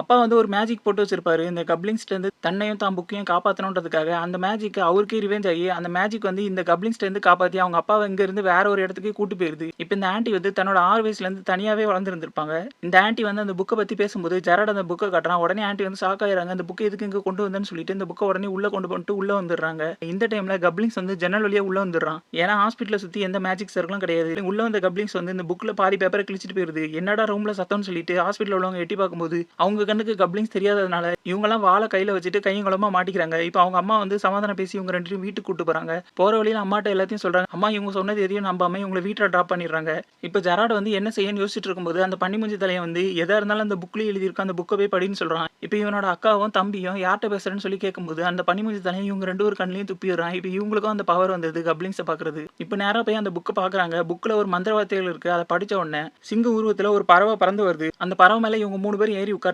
அப்பா வந்து ஒரு மேஜிக் போட்டு வச்சிருப்பாரு. இந்த கப்ளிங்ஸ்லேருந்து தன்னையும் தான் புக்கையும் காப்பாற்றணுன்றதுக்காக அந்த மேஜிக் அவருக்கே ரிவெஞ்ச் ஆகி அந்த மேஜிக் வந்து இந்த கப்ளிங்ஸ்லேருந்து இருந்து அவங்க அப்பாவை இங்கேருந்து வேற ஒரு இடத்துக்கு கூட்டு போயிருது. இப்போ இந்த ஆண்டி வந்து தன்னோட ஆறு வயசுலேருந்து தனியாகவே வளர்ந்துருந்துருப்பாங்க. இந்த ஆண்டி வந்து அந்த புக்கை பற்றி பேசும்போது ஜெராட் அந்த புக்கை காட்டுறான். உடனே ஆண்டி வந்து ஷாக் ஆகிறாங்க அந்த புக்கை எதுக்கு இங்கே கொண்டு வந்தேன்னு சொல்லிட்டு இந்த புக்கை உடனே உள்ளே கொண்டு வந்துட்டு உள்ளே வந்துடுறாங்க. இந்த டைமில் கப்ளிங்ஸ் வந்து ஜன்னல் வழியாக உள்ளே வந்துடுறான். ஏன்னா ஹாஸ்பிட்டலை சுற்றி எந்த மேஜிக் சர்க்கிளும் கிடையாது. உள்ளே வந்த கப்ளிங்ஸ் வந்து இந்த புக்கில் பாதி பேப்பரை கிழிச்சிட்டு போயிருது. என்னடா ரூமில் சத்தம்னு சொல்லிட்டு ஹாஸ்பிட்டலில் உள்ளவங்க எட்டி பார்க்கும்போது அவங்க கண்ணுக்கு கப்ளிங்ஸ் தெரியாததுனால இவங்கெல்லாம் வாழை கையில வச்சுட்டு கையும் குளமா மாட்டிக்கிறாங்க. இப்போ அவங்க அம்மா வந்து சமாதானம் பேசி இவங்க ரெண்டு பேரும் வீட்டுக்கு கூட்டு போறாங்க. போற வழியில அம்மாட்ட எல்லாத்தையும் சொல்றாங்க. அம்மா இவங்க சொன்னது எதையும் நம்பாம இவங்களை வீட்டில் ட்ராப் பண்ணிடுறாங்க. இப்போ ஜெராட் வந்து என்ன செய்யன்னு யோசிச்சுட்டு இருக்கும்போது அந்த பன்னிமுஞ்சி தலையை வந்து எதா இருந்தாலும் அந்த புக்ல எழுதியிருக்க அந்த புக்கை போய் படின்னு சொல்றான். இப்போ இவனோட அக்காவும் தம்பியும் யார்கிட்ட பேசுறேன்னு சொல்லி கேட்கும்போது அந்த பனிமுஞ்சி தலையும் இவங்க ரெண்டு ஒரு கண்ணிலையும் துப்பிடுறான் இப்போ இவங்களுக்கும் அந்த பவர் வந்தது கப்ளிங்ஸை பாக்குறது. இப்போ நேரா போய் அந்த புக்கை பாக்குறாங்க. புக்ல ஒரு மந்திர இருக்குது இருக்கு. அதை படிச்ச உடனே சிங்க உருவத்துல ஒரு பறவை பறந்து வருது. அந்த பறவை மேல இவங்க மூணு பேரும் ஏறி உட்கார